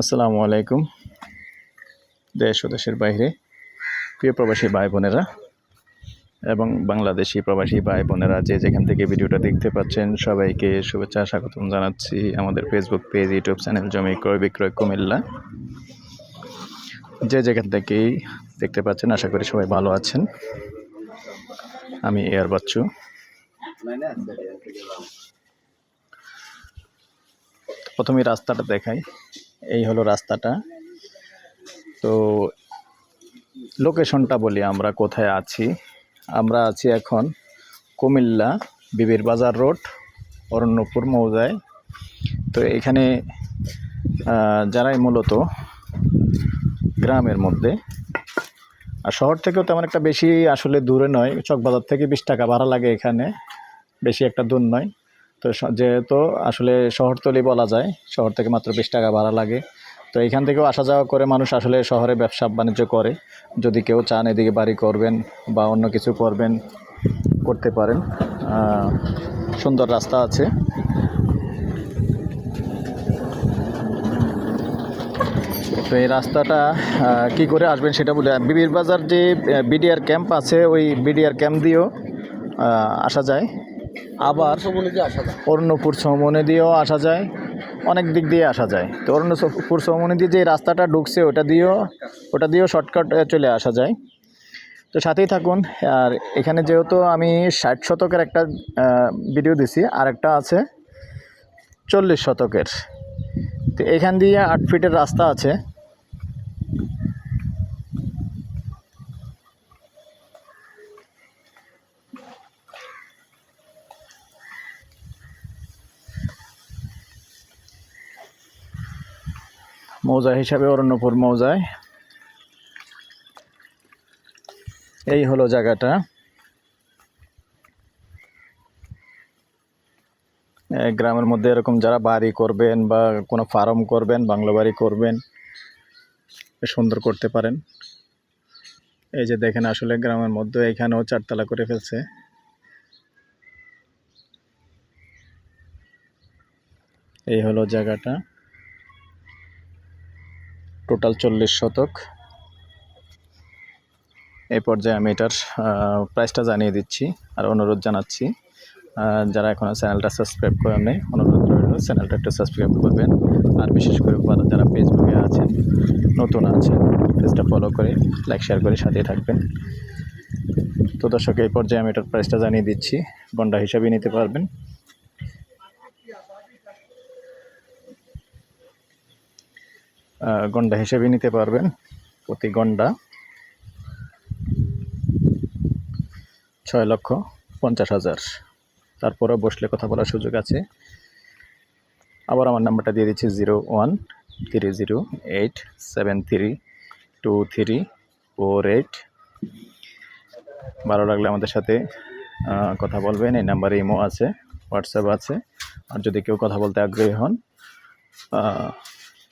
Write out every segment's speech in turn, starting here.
আসসালামু আলাইকুম। দেশ ও দেশের বাইরে। প্রিয় প্রবাসী ভাই বোনেরা এবং বাংলাদেশি প্রবাসী ভাই বোনেরা যে যেখান থেকে ভিডিওটা দেখতে পাচ্ছেন, সবাইকে শুভেচ্ছা, স্বাগতম জানাচ্ছি আমাদের ফেসবুক পেজ ইউটিউব চ্যানেল জমি ক্রয়, বিক্রয়, কুমিল্লা। যে যেখান থেকেই দেখতে পাচ্ছেন, আশা করি সবাই ভালো আছেন। আমি এয়ার বাচ্চু। প্রথমে রাস্তাটা দেখাই। এই হলো রাস্তাটা। তো লোকেশনটা বলি আমরা কোথায় আছি। আমরা আছি এখন কুমিল্লা বিবির বাজার রোড, অরণ্যপুর মৌজায়। তো এখানে যারাই মূলত গ্রামের মধ্যে, আর শহর থেকেও তেমন একটা বেশি আসলে দূরে নয়, চকবাজার থেকে বিশ টাকা ভাড়া লাগে এখানে, বেশি একটা দূর নয়। তো যেহেতু আসলে শহরতলি বলা যায়, শহর থেকে মাত্র বিশ টাকা ভাড়া লাগে। তো এখান থেকেও আসা যাওয়া করে মানুষ আসলে শহরে ব্যবসা বাণিজ্য করে। যদি কেউ চান এদিকে বাড়ি করবেন বা অন্য কিছু করবেন, করতে পারেন। সুন্দর রাস্তা আছে। তো এই রাস্তাটা কি করে আসবেন সেটা বলে বিবির বাজার যে বিডিআর ক্যাম্প আছে, ওই বিডিআর ক্যাম্প দিয়েও আসা যায়। আবার অরণ্যপুর সমনে দিয়েও আসা যায়, অনেক দিক দিয়ে আসা যায়। তো অরণ্যপুর সমনে দিয়ে যে রাস্তাটা ঢুকছে, ওটা দিয়েও ওটা দিয়েও শর্টকাট চলে আসা যায়। তো সাথেই থাকুন, আর এখানে যেহেতু আমি ষাট শতকের একটা ভিডিও দিছি, আর একটা আছে চল্লিশ শতকের। তো এখান দিয়ে আট ফিটের রাস্তা আছে। মৌজা হিসাবে অরণ্যপুর মৌজায়। এই হলো জায়গাটা। গ্রামের মধ্যে এরকম যারা বাড়ি করবেন বা কোনো ফার্ম করবেন, বাংলো বাড়ি করবেন সুন্দর করতে পারেন। এই যে দেখেন আসলে গ্রামের মধ্যে এখানেও চারতলা করে ফেলছে। এই হলো জায়গাটা। টোটাল চল্লিশ শতক। এই পর্যায়ে আমি এটার প্রাইসটা জানিয়ে দিচ্ছি আর অনুরোধ জানাচ্ছি যারা এখনও চ্যানেলটা সাবস্ক্রাইব করেন নাই, অনুরোধ রইল চ্যানেলটা একটু সাবস্ক্রাইব করবেন। আর বিশেষ করে যারা- ফেসবুকে আছেন, নতুন আছেন, পেজটা ফলো করে লাইক শেয়ার করে সাথে থাকবেন। তো দর্শক, এই পর্যায়ে আমি এটার প্রাইসটা জানিয়ে দিচ্ছি গন্ডা হিসাবে নিতে পারবেন। গন্ডা হিসেবে নিতে পারবেন প্রতি গন্ডা। ছয় লক্ষ পঞ্চাশ হাজার। তারপরে বসলে কথা বলার সুযোগ আছে। আবার আমার নাম্বারটা দিয়ে দিচ্ছি zero one three zero eight seven three two three four eight. ভালো লাগলে আমাদের সাথে কথা বলবেন। এই নাম্বারে ইমো আছে, হোয়াটসঅ্যাপ আছে। আর যদি কেউ কথা বলতে আগ্রহী হন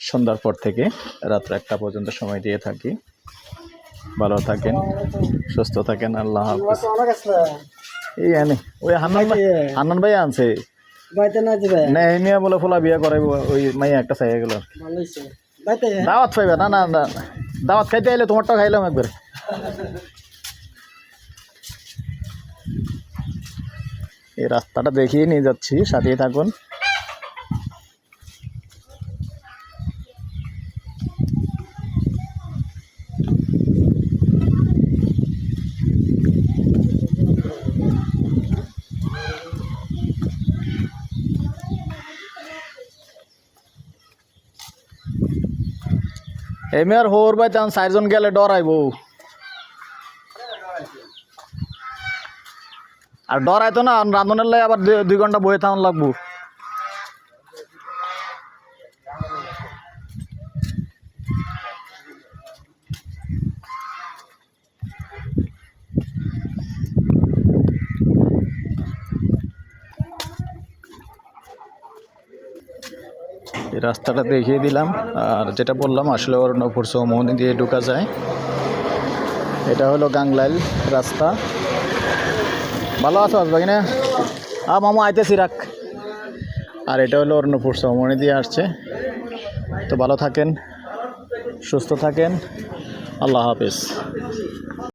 সন্ধ্যার পর থেকে রাত্র একটা পর্যন্ত সময় দিয়ে থাকি। ভালো থাকেন সুস্থ থাকেন আল্লাহ হাফিজ। এই আনে ওই হান্নান ভাই হান্নান ভাই আনছে। না মিয়া বলে ফোলা বিয়া করাইব ওই মাইয়া একটা চাই গেল। দাওয়াত পাইবে? না না দাওয়াত খাইতে আইলে খাইলাম একবার। এই রাস্তাটা দেখিয়ে নিয়ে যাচ্ছি সাথেই থাকুন। এমনি আর হোর ভাই তেমন চারজন গেলে ডরাইব আর ডরাইতো না রাঁধনের লাই আবার দুই ঘণ্টা বয়ে থাকুন লাগবো। রাস্তাটা দেখিয়ে দিলাম। আর যেটা বললাম, আসলে অরণ্যপুর চৌমনি দিয়ে ঢুকা যায়। এটা হলো গাংলাইল রাস্তা। ভালো আছো ভাই না আ, মামা, আইতেছি, রাখ। আর এটা হলো অরণ্যপুর চৌমনি দিয়ে আসছে। তো ভালো থাকেন, সুস্থ থাকেন। আল্লাহ হাফিজ।